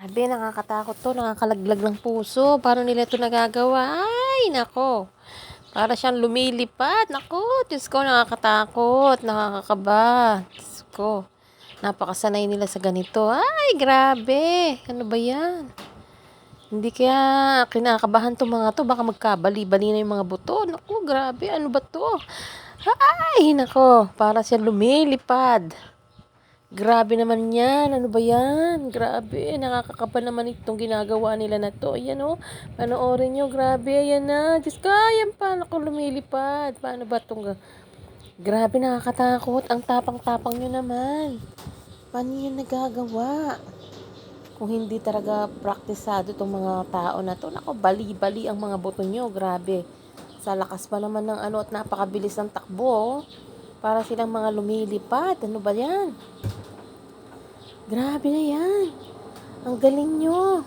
Sabi, nakakatakot to, nakakalaglag ng puso. Paano nila ito nagagawa? Ay, nako. Para siyang lumilipad. Nako, Diyos ko, nakakatakot, nakakakaba. Diyos ko, napakasanay nila sa ganito. Ay, grabe. Ano ba yan? Hindi kaya kinakabahan to mga to. Baka magkabali-bali na yung mga buto. Naku, grabe. Ano ba to? Ay, nako. Para siyang lumilipad. Grabe naman yan. Ano ba yan? Grabe. Nakakakapa naman itong ginagawa nila na to. Ayan o. Panoorin nyo. Grabe. Ayan na. Diyos ko. Ayan pa. Naku, lumilipad. Paano ba itong... Grabe, nakakatakot. Ang tapang-tapang nyo naman. Paano yun nagagawa? Kung hindi talaga praktisado itong mga tao na to. Naku, bali-bali ang mga buto nyo. Grabe. Sa lakas pa naman ng ano at napakabilis ng takbo. oh. Para silang mga lumilipad. Ano ba yan? Grabe na yan. Ang galing nyo.